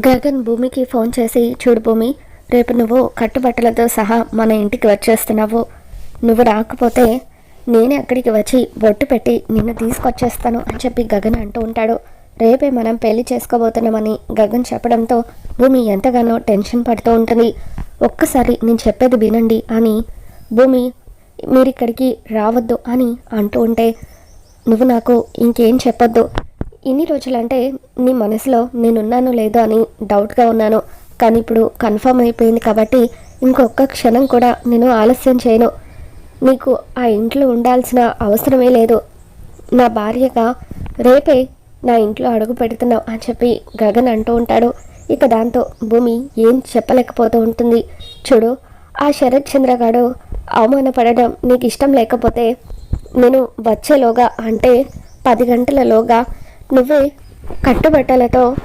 గగన్ భూమికి ఫోన్ చేసి చూడు భూమి రేపు నువ్వు కట్టుబట్టలతో సహా మన ఇంటికి వచ్చేస్తున్నావు. నువ్వు రాకపోతే నేనే అక్కడికి వచ్చి బొట్టు పెట్టి నిన్ను తీసుకొచ్చేస్తాను అని చెప్పి గగన్ అంటూ ఉంటాడు. రేపే మనం పెళ్ళి చేసుకోబోతున్నామని గగన్ చెప్పడంతో భూమి ఎంతగానో టెన్షన్ పడుతూ ఉంటుంది. ఒక్కసారి నేను చెప్పేది వినండి అని భూమి మీరు ఇక్కడికి రావద్దు అని అంటూ ఉంటే నువ్వు నాకు ఇంకేం చెప్పొద్దు. ఇన్ని రోజులంటే నీ మనసులో నేనున్నాను లేదో అని డౌట్గా ఉన్నాను. కానీ ఇప్పుడు కన్ఫర్మ్ అయిపోయింది కాబట్టి ఇంకొక క్షణం కూడా నేను ఆలస్యం చేయను. నీకు ఆ ఇంట్లో ఉండాల్సిన అవసరమే లేదు. నా భార్యగా రేపే నా ఇంట్లో అడుగు పెడుతున్నావు అని చెప్పి గగన్ అంటూ ఉంటాడు. ఇక దాంతో భూమి ఏం చెప్పలేకపోతూ ఉంటుంది. చూడు ఆ శరత్ చంద్రగాడు అవమానపడడం నీకు ఇష్టం లేకపోతే నేను వచ్చేలోగా అంటే పది గంటలలోగా నువ్వే కట్టుబట్టలతో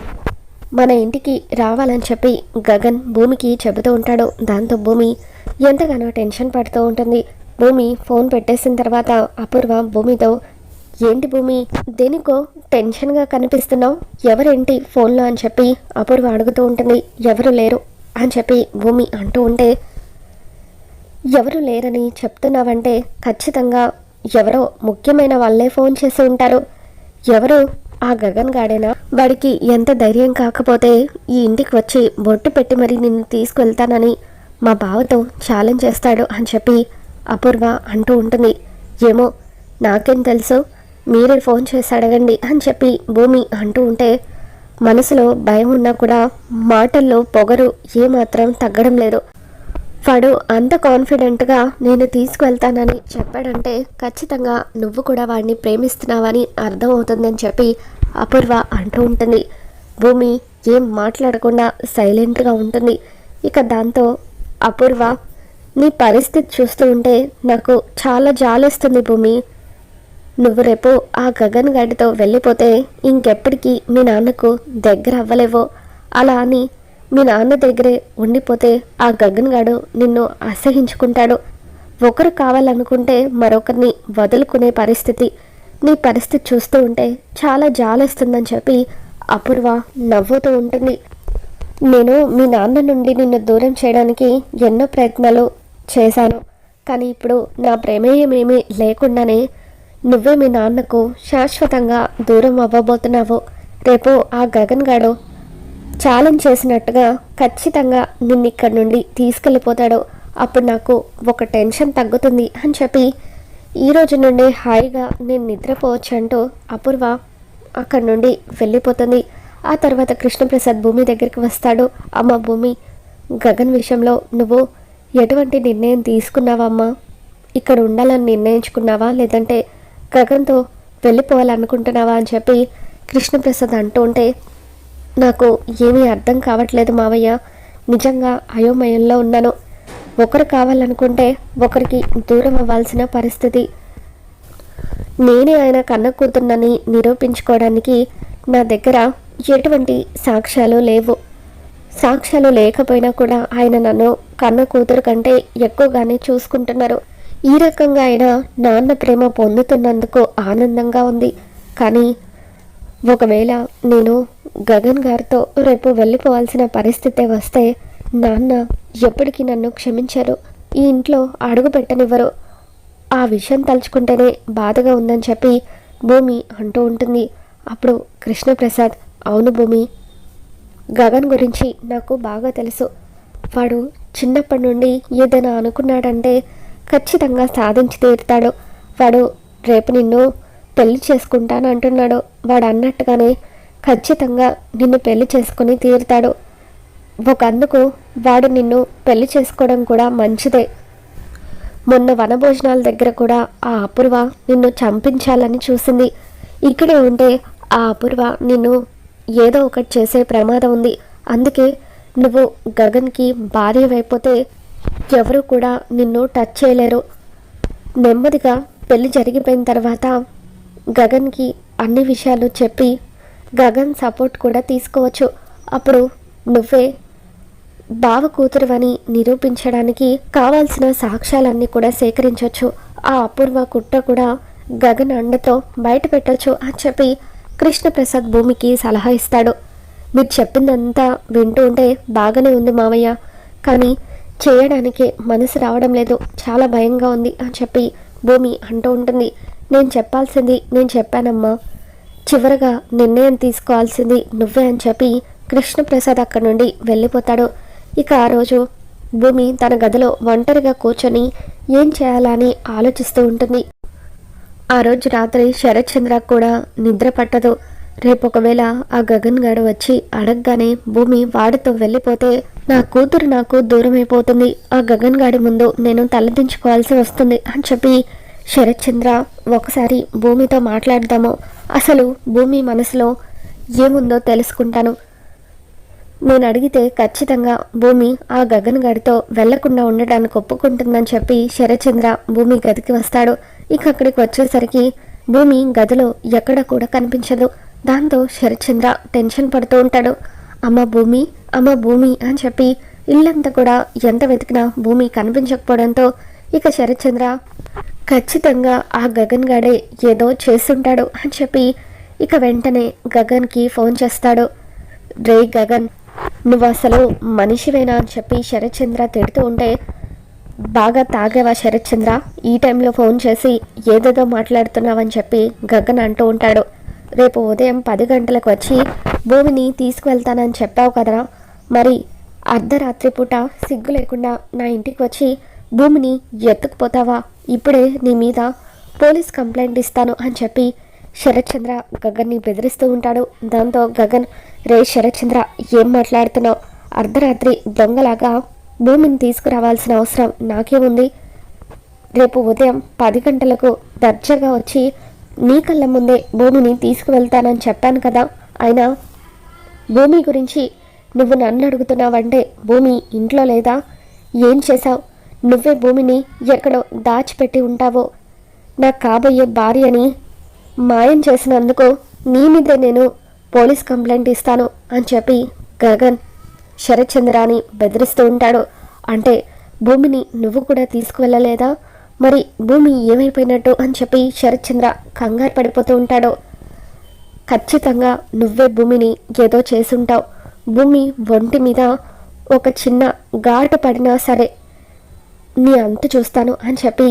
మన ఇంటికి రావాలని చెప్పి గగన్ భూమికి చెబుతూ ఉంటాడు. దాంతో భూమి ఎంతగానో టెన్షన్ పడుతూ ఉంటుంది. భూమి ఫోన్ పెట్టేసిన తర్వాత అపూర్వ భూమితో ఏంటి భూమి దేనికో టెన్షన్గా కనిపిస్తున్నావు? ఎవరేంటి ఫోన్లో? అని చెప్పి అపూర్వ అడుగుతూ ఉంటుంది. ఎవరు లేరు? అని చెప్పి భూమి అంటూ ఉంటే ఎవరు లేరని చెప్తున్నావంటే ఖచ్చితంగా ఎవరో ముఖ్యమైన వాళ్ళే ఫోన్ చేసి ఉంటారు. ఎవరు ఆ గగన్ గాడేనా? వాడికి ఎంత ధైర్యం కాకపోతే ఈ ఇంటికి వచ్చి బొట్టు పెట్టి మరి నిన్ను తీసుకువెళ్తానని మా బావతో ఛాలెంజ్ చేస్తాడు అని చెప్పి అపూర్వ అంటూ ఉంటుంది. ఏమో నాకేం తెలుసు? మీరే ఫోన్ చేసి అడగండి అని చెప్పి భూమి అంటూ ఉంటే మనసులో భయం ఉన్నా కూడా మాటల్లో పొగరు ఏమాత్రం తగ్గడం లేదు. వాడు అంత కాన్ఫిడెంట్గా నేను తీసుకువెళ్తానని చెప్పాడంటే ఖచ్చితంగా నువ్వు కూడా వాడిని ప్రేమిస్తున్నావని అర్థమవుతుందని చెప్పి అపూర్వ అంటూ ఉంటుంది. భూమి ఏం మాట్లాడకుండా సైలెంట్గా ఉంటుంది. ఇక దాంతో అపూర్వ నీ పరిస్థితి చూస్తూ ఉంటే నాకు చాలా జాలేస్తుంది భూమి. నువ్వు రేపు ఆ గగన్ గడితో వెళ్ళిపోతే ఇంకెప్పటికీ మీ నాన్నకు దగ్గర అవ్వలేవో అలా అని మీ నాన్న దగ్గరే ఉండిపోతే ఆ గగన్ గాడు నిన్ను అసహించుకుంటాడు. ఒకరు కావాలనుకుంటే మరొకరిని వదులుకునే పరిస్థితి. నీ పరిస్థితి చూస్తూ ఉంటే చాలా జాలేస్తుందని చెప్పి అపూర్వ నవ్వుతూ ఉంటుంది. నేను మీ నాన్న నుండి నిన్ను దూరం చేయడానికి ఎన్నో ప్రయత్నాలు చేశాను. కానీ ఇప్పుడు నా ప్రమేయమేమీ లేకుండానే నువ్వే మీ నాన్నకు శాశ్వతంగా దూరం అవ్వబోతున్నావు. రేపు ఆ గగన్ గాడు ఛాలెంజ్ చేసినట్టుగా ఖచ్చితంగా నిన్ను ఇక్కడి నుండి తీసుకెళ్ళిపోతాడు. అప్పుడు నాకు ఒక టెన్షన్ తగ్గుతుంది అని చెప్పి ఈ రోజు నుండి హాయిగా నేను నిద్రపోవచ్చు అంటూ అపూర్వ అక్కడి నుండి వెళ్ళిపోతుంది. ఆ తర్వాత కృష్ణప్రసాద్ భూమి దగ్గరికి వస్తాడు. అమ్మ భూమి గగన్ విషయంలో నువ్వు ఎటువంటి నిర్ణయం తీసుకున్నావమ్మా? ఇక్కడ ఉండాలని నిర్ణయించుకున్నావా? లేదంటే గగన్తో వెళ్ళిపోవాలనుకుంటున్నావా అని చెప్పి కృష్ణప్రసాద్ అంటూ ఉంటే నాకు ఏమీ అర్థం కావట్లేదు మావయ్య. నిజంగా అయోమయంలో ఉన్నాను. ఒకరు కావాలనుకుంటే ఒకరికి దూరం అవ్వాల్సిన పరిస్థితి. నేనే ఆయన కన్న కూతున్నని నిరూపించుకోవడానికి నా దగ్గర ఎటువంటి సాక్ష్యాలు లేవు. సాక్ష్యాలు లేకపోయినా కూడా ఆయన నన్ను కన్న కూతురు కంటే ఎక్కువగానే చూసుకుంటున్నారు. ఈ రకంగా ఆయన నాన్న ప్రేమ పొందుతున్నందుకు ఆనందంగా ఉంది. కానీ ఒకవేళ నేను గగన్ గారితో రేపు వెళ్ళిపోవాల్సిన పరిస్థితి వస్తే నాన్న ఎప్పటికీ నన్ను క్షమించరు. ఈ ఇంట్లో అడుగు పెట్టనివ్వరు. ఆ విషయం తలుచుకుంటేనే బాధగా ఉందని చెప్పి భూమి అంటూ ఉంటుంది. అప్పుడు కృష్ణప్రసాద్ అవును భూమి. గగన్ గురించి నాకు బాగా తెలుసు. వాడు చిన్నప్పటి నుండి ఏదైనా అనుకున్నాడంటే ఖచ్చితంగా సాధించి తీరుతాడు. వాడు రేపు నిన్ను పెళ్ళి చేసుకుంటాను అంటున్నాడు. వాడు అన్నట్టుగానే ఖచ్చితంగా నిన్ను పెళ్ళి చేసుకుని తీరుతాడు. ఒకందుకు వాడు నిన్ను పెళ్ళి చేసుకోవడం కూడా మంచిదే. మొన్న వనభోజనాల దగ్గర కూడా ఆ అపూర్వ నిన్ను చంపించాలని చూసింది. ఇక్కడే ఉంటే ఆ అపూర్వ నిన్ను ఏదో ఒకటి చేసే ప్రమాదం ఉంది. అందుకే నువ్వు గగన్కి భార్యవైపోతే అయిపోతే ఎవరు కూడా నిన్ను టచ్ చేయలేరు. నెమ్మదిగా పెళ్ళి జరిగిపోయిన తర్వాత గగన్కి అన్ని విషయాలు చెప్పి గగన్ సపోర్ట్ కూడా తీసుకోవచ్చు. అప్పుడు నువ్వే బావ కూతురువని నిరూపించడానికి కావాల్సిన సాక్ష్యాలన్నీ కూడా సేకరించవచ్చు ఆ అపూర్వ కుట్ర కూడా గగన్ అండతో బయట పెట్టొచ్చు అని చెప్పి కృష్ణప్రసాద్ భూమికి సలహా ఇస్తాడు. మీరు చెప్పిందంతా వింటూ ఉంటే బాగానే ఉంది మావయ్య. కానీ చేయడానికి మనసు రావడం లేదు. చాలా భయంగా ఉంది అని చెప్పి భూమి అంటూ ఉంటుంది. నేను చెప్పాల్సింది నేను చెప్పానమ్మా. చివరగా నిర్ణయం తీసుకోవాల్సింది నువ్వే అని చెప్పి కృష్ణప్రసాద్ అక్కడి నుండి వెళ్ళిపోతాడు. ఇక ఆ రోజు భూమి తన గదిలో ఒంటరిగా కూర్చొని ఏం చేయాలని ఆలోచిస్తూ ఉంటుంది. ఆ రోజు రాత్రి శరత్చంద్ర కూడా నిద్ర పట్టదు. రేపు ఒకవేళ ఆ గగన్ గాడు వచ్చి అడగగానే భూమి వాడితో వెళ్ళిపోతే నా కూతురు నాకు దూరమైపోతుంది. ఆ గగన్ గాడి ముందు నేను తలదించుకోవాల్సి వస్తుంది అని చెప్పి శరత్చంద్ర ఒకసారి భూమితో మాట్లాడదాము. అసలు భూమి మనసులో ఏముందో తెలుసుకుంటాను. నేను అడిగితే ఖచ్చితంగా భూమి ఆ గగన్ గడితో వెళ్ళకుండా ఉండటానికి ఒప్పుకుంటుందని చెప్పి శరత్చంద్ర భూమి గదికి వస్తాడు. ఇక అక్కడికి వచ్చేసరికి భూమి గదిలో ఎక్కడ కూడా కనిపించదు. దాంతో శరత్చంద్ర టెన్షన్ పడుతూ ఉంటాడు. అమ్మ భూమి అమ్మ భూమి అని చెప్పి ఇల్లంతా కూడా ఎంత వెతికినా భూమి కనిపించకపోవడంతో ఇక శరత్చంద్ర ఖచ్చితంగా ఆ గగన్ గాడే ఏదో చేస్తుంటాడు అని చెప్పి ఇక వెంటనే గగన్కి ఫోన్ చేస్తాడు. రే గగన్ నువ్వు అసలు మనిషివేనా? అని చెప్పి శరత్చంద్ర తిడుతూ ఉంటే బాగా తాగేవా శరత్చంద్ర? ఈ టైంలో ఫోన్ చేసి ఏదేదో మాట్లాడుతున్నావని చెప్పి గగన్ అంటూ ఉంటాడు. రేపు ఉదయం పది గంటలకు వచ్చి భూమిని తీసుకువెళ్తానని చెప్పావు కదరా? మరి అర్ధరాత్రి పూట సిగ్గు లేకుండా నా ఇంటికి వచ్చి భూమిని ఎత్తుకుపోతావా? ఇప్పుడే నీ మీద పోలీస్ కంప్లైంట్ ఇస్తాను అని చెప్పి శరత్చంద్ర గగన్ని బెదిరిస్తూ ఉంటాడు. దాంతో గగన్ రే శరత్చంద్ర ఏం మాట్లాడుతున్నావు? అర్ధరాత్రి దొంగలాగా భూమిని తీసుకురావాల్సిన అవసరం నాకేముంది రేపు ఉదయం పది గంటలకు దర్జాగా వచ్చి నీ కళ్ళ ముందే భూమిని తీసుకువెళ్తానని చెప్పాను కదా. అయినా భూమి గురించి నువ్వు నన్ను అడుగుతున్నావంటే భూమి ఇంట్లో లేదా? ఏం చేశావు? నువ్వే భూమిని ఎక్కడో దాచిపెట్టి ఉంటావో? నా కాబోయే భార్యని మాయం చేసినందుకు నీ మీదే నేను పోలీస్ కంప్లైంట్ ఇస్తాను అని చెప్పి గగన్ శరత్చంద్రాని బెదిరిస్తూ ఉంటాడు. అంటే భూమిని నువ్వు కూడా తీసుకువెళ్ళలేదా? మరి భూమి ఏమైపోయినట్టు అని చెప్పి శరత్చంద్ర కంగారు పడిపోతూ ఉంటాడు. ఖచ్చితంగా నువ్వే భూమిని ఏదో చేసుంటావు భూమి ఒంటి మీద ఒక చిన్న ఘాటు పడినా సరే నీ అంతు చూస్తాను అని చెప్పి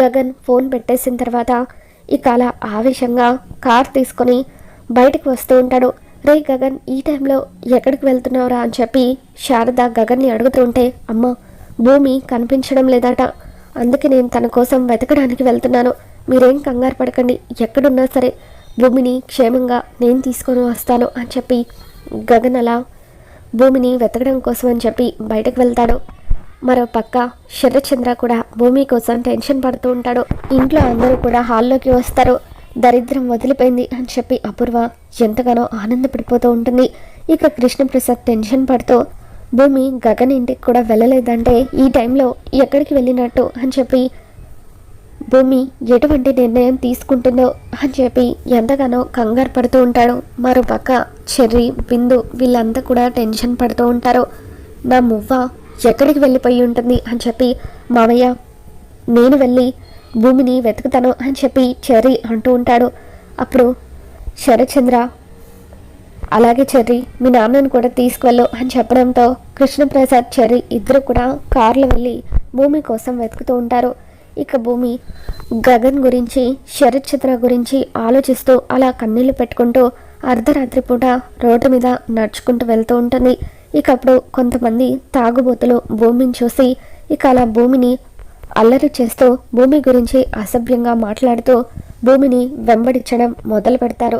గగన్ ఫోన్ పెట్టేసిన తర్వాత ఇక అలా ఆవేశంగా కార్ తీసుకొని బయటకు వస్తూ ఉంటాడు. రే గగన్ ఈ టైంలో ఎక్కడికి వెళ్తున్నావురా? అని చెప్పి శారద గగన్ని అడుగుతుంటే అమ్మ భూమి కనిపించడం లేదట. అందుకే నేను తన కోసం వెతకడానికి వెళ్తున్నాను. మీరేం కంగారు పడకండి. ఎక్కడున్నా సరే భూమిని క్షేమంగా నేను తీసుకొని వస్తాను అని చెప్పి గగన్ అలా భూమిని వెతకడం కోసం అని చెప్పి బయటకు వెళ్తాడు. మరో పక్క కూడా భూమి కోసం టెన్షన్ పడుతూ ఉంటాడు. ఇంట్లో అందరూ కూడా హాల్లోకి వస్తారు. దరిద్రం వదిలిపోయింది అని చెప్పి అపూర్వ ఎంతగానో ఆనందపడిపోతూ ఉంటుంది. ఇక కృష్ణప్రసాద్ టెన్షన్ పడుతూ భూమి గగన్ ఇంటికి కూడా వెళ్ళలేదంటే ఈ టైంలో ఎక్కడికి వెళ్ళినట్టు? అని చెప్పి భూమి ఎటువంటి నిర్ణయం తీసుకుంటుందో? అని చెప్పి ఎంతగానో కంగారు పడుతూ ఉంటాడు. మరోపక్క చెర్రీ బిందు వీళ్ళంతా కూడా టెన్షన్ పడుతూ ఉంటారు. నా మువ్వ ఎక్కడికి వెళ్ళిపోయి ఉంటుంది అని చెప్పి మామయ్య నేను వెళ్ళి భూమిని వెతుకుతాను అని చెప్పి చెర్రీ అంటూ ఉంటాడు. అప్పుడు శరచంద్ర అలాగే చెర్రీ మీ నాన్నను కూడా తీసుకువెళ్ళు అని చెప్పడంతో కృష్ణప్రసాద్ చెర్రీ ఇద్దరు కూడా కార్లో వెళ్ళి భూమి కోసం వెతుకుతూ ఉంటారు. ఇక భూమి గగన్ గురించి శరత్ గురించి ఆలోచిస్తూ అలా కన్నీళ్ళు పెట్టుకుంటూ అర్ధరాత్రి పూట రోడ్డు మీద నడుచుకుంటూ వెళ్తూ ఉంటుంది. ఇక అప్పుడు కొంతమంది తాగుబోతులు భూమిని చూసి ఇక అలా భూమిని అల్లరి చేస్తూ భూమి గురించి అసభ్యంగా మాట్లాడుతూ భూమిని వెంబడించడం మొదలు పెడతారు.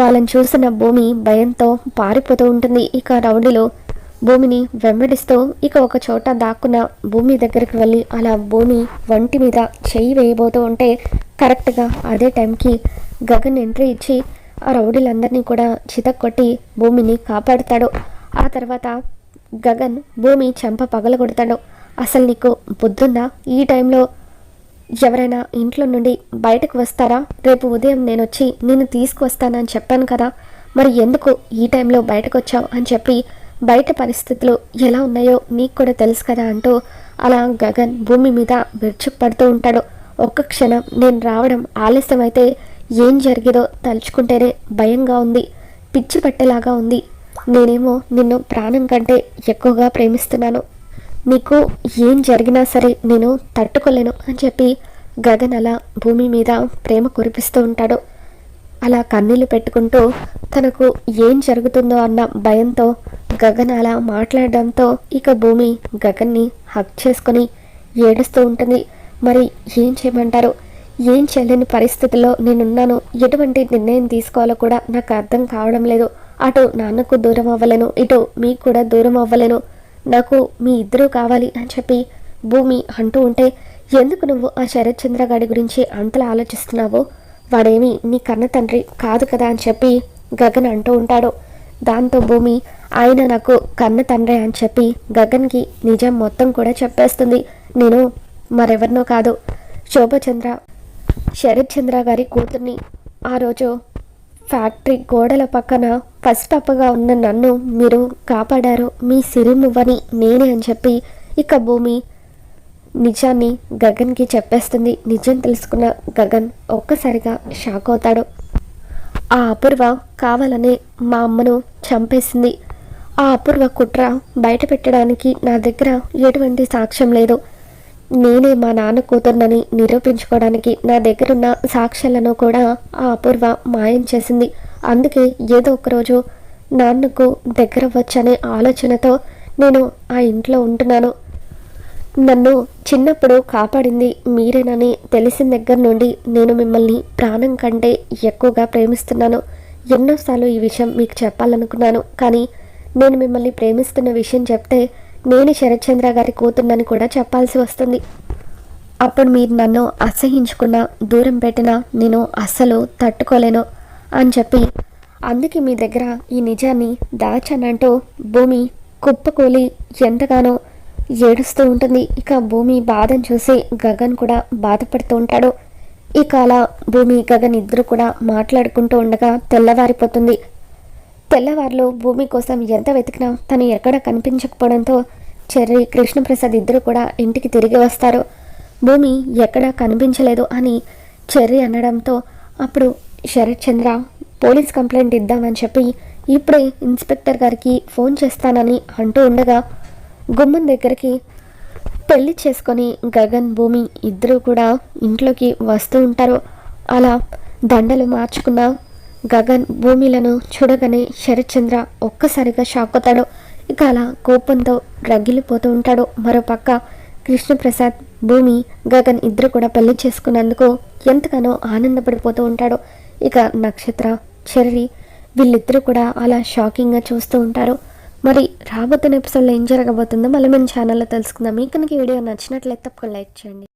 వాళ్ళని చూసిన భూమి భయంతో పారిపోతూ ఉంటుంది. ఇక రౌడీలు భూమిని వెంబడిస్తూ ఇక ఒక చోట దాక్కున్న భూమి దగ్గరికి వెళ్ళి అలా భూమి వంటి మీద చెయ్యి వేయబోతూ ఉంటే కరెక్ట్గా అదే టైంకి గగన్ ఎంట్రీ ఇచ్చి ఆ రౌడీలందరినీ కూడా చితక్కొట్టి భూమిని కాపాడుతాడు. ఆ తర్వాత గగన్ భూమి చెంప పగలగొడతాడు. అసలు నీకు బుద్ధుందా? ఈ టైంలో ఎవరైనా ఇంట్లో నుండి బయటకు వస్తారా? రేపు ఉదయం నేను వచ్చి నిన్ను తీసుకువస్తానని చెప్పాను కదా. మరి ఎందుకు ఈ టైంలో బయటకు వచ్చావు అని చెప్పి బయట పరిస్థితులు ఎలా ఉన్నాయో నీకు కూడా తెలుసు కదా అంటూ అలా గగన్ భూమి మీద విరుచుకుపడుతూ ఉంటాడు. ఒక్క క్షణం నేను రావడం ఆలస్యమైతే ఏం జరిగేదో తలుచుకుంటేనే భయంగా ఉంది. పిచ్చి పట్టేలాగా ఉంది. నేనేమో నిన్ను ప్రాణం కంటే ఎక్కువగా ప్రేమిస్తున్నాను. నీకు ఏం జరిగినా సరే నేను తట్టుకోలేను అని చెప్పి గగన్ అలా భూమి మీద ప్రేమ కురిపిస్తూ ఉంటాడు. అలా కన్నీళ్ళు పెట్టుకుంటూ తనకు ఏం జరుగుతుందో అన్న భయంతో గగన్ అలా మాట్లాడడంతో ఇక భూమి గగన్ని హక్ చేసుకొని ఏడుస్తూ ఉంటుంది. మరి ఏం చేయమంటారు? ఏం చేయలేని పరిస్థితిలో నేనున్నాను. ఎటువంటి నిర్ణయం తీసుకోవాలో కూడా నాకు అర్థం కావడం లేదు. అటు నాన్నకు దూరం అవ్వలేను ఇటు మీకు కూడా దూరం అవ్వలేను. నాకు మీ ఇద్దరూ కావాలి అని చెప్పి భూమి అంటూ ఉంటే ఎందుకు నువ్వు ఆ శరత్ చంద్ర గాడి గురించి అంతలా ఆలోచిస్తున్నావు? వాడేమి నీ కన్న తండ్రి కాదు కదా అని చెప్పి గగన్ అంటూ ఉంటాడు. దాంతో భూమి ఆయన నాకు కన్న తండ్రి అని చెప్పి గగన్కి నిజం మొత్తం కూడా చెప్పేస్తుంది. నేను మరెవరినో కాదు. శోభచంద్ర శరత్ చంద్ర గారి కూతుర్ని ఆ రోజు ఫ్యాక్టరీ గోడల పక్కన పసిపాపగా ఉన్న నన్ను మీరు కాపాడారు. మీ సిరిమువ్వని నేనే అని చెప్పి ఇక భూమి నిజాన్ని గగన్కి చెప్పేస్తుంది. నిజం తెలుసుకున్న గగన్ ఒక్కసారిగా షాక్ అవుతాడు. ఆ అపూర్వ కావాలనే మా అమ్మను చంపేసింది. ఆ అపూర్వ కుట్ర బయట పెట్టడానికి నా దగ్గర ఎటువంటి సాక్ష్యం లేదు. నేనే మా నాన్న కూతుర్నని నిరూపించుకోవడానికి నా దగ్గరున్న సాక్ష్యాలను కూడా ఆ అపూర్వ మాయం చేసింది. అందుకే ఏదో ఒకరోజు నాన్నకు దగ్గర వచ్చనే ఆలోచనతో నేను ఆ ఇంట్లో ఉంటున్నాను. నన్ను చిన్నప్పుడు కాపాడింది మీరేనని తెలిసిన దగ్గర నుండి నేను మిమ్మల్ని ప్రాణం కంటే ఎక్కువగా ప్రేమిస్తున్నాను. ఎన్నోసార్లు ఈ విషయం మీకు చెప్పాలనుకున్నాను. కానీ నేను మిమ్మల్ని ప్రేమిస్తున్న విషయం చెప్తే నేను శరత్చంద్ర గారి కూతుర్నని కూడా చెప్పాల్సి వస్తుంది. అప్పుడు మీరు నన్ను అసహించుకున్నా దూరం పెట్టినా నేను అస్సలు తట్టుకోలేను అని చెప్పి అందుకే మీ దగ్గర ఈ నిజాన్ని దాచానంటూ భూమి కుప్పకూలి ఎంతగానో ఏడుస్తూ ఉంటుంది. ఇక భూమి బాధను చూసి గగన్ కూడా బాధపడుతూ ఉంటాడు. ఇక అలా భూమి గగన్ ఇద్దరు కూడా మాట్లాడుకుంటూ ఉండగా తెల్లవారిపోతుంది. తెల్లవారులో భూమి కోసం ఎంత వెతికినా తను ఎక్కడ కనిపించకపోవడంతో చెర్రి కృష్ణప్రసాద్ ఇద్దరు కూడా ఇంటికి తిరిగి వస్తారు. భూమి ఎక్కడ కనిపించలేదు అని చెర్రి అనడంతో అప్పుడు శరత్ చంద్ర పోలీస్ కంప్లైంట్ ఇద్దామని చెప్పి ఇప్పుడే ఇన్స్పెక్టర్ గారికి ఫోన్ చేస్తానని అంటూ ఉండగా గుమ్మం దగ్గరికి పెళ్ళి చేసుకొని గగన్ భూమి ఇద్దరు కూడా ఇంట్లోకి వస్తూ ఉంటారు. అలా దండలు మార్చుకున్న గగన్ భూమిలను చూడగానే శరత్చంద్ర ఒక్కసారిగా షాక్ అవుతాడు ఇక అలా కోపంతో రగిలిపోతూ ఉంటాడు. మరోపక్క కృష్ణప్రసాద్ భూమి గగన్ ఇద్దరు కూడా పెళ్ళి చేసుకున్నందుకు ఎంతగానో ఆనందపడిపోతూ ఉంటాడు. ఇక నక్షత్ర చెర్రి వీళ్ళిద్దరూ కూడా అలా షాకింగ్గా చూస్తూ ఉంటారు. మరి రాబోతున్న ఎపిసోడ్లో ఏం జరగబోతుందో మళ్ళీ మన ఛానల్లో తెలుసుకుందాం. మీకు కనుక వీడియో నచ్చినట్లయితే తప్పకుండా లైక్ చేయండి.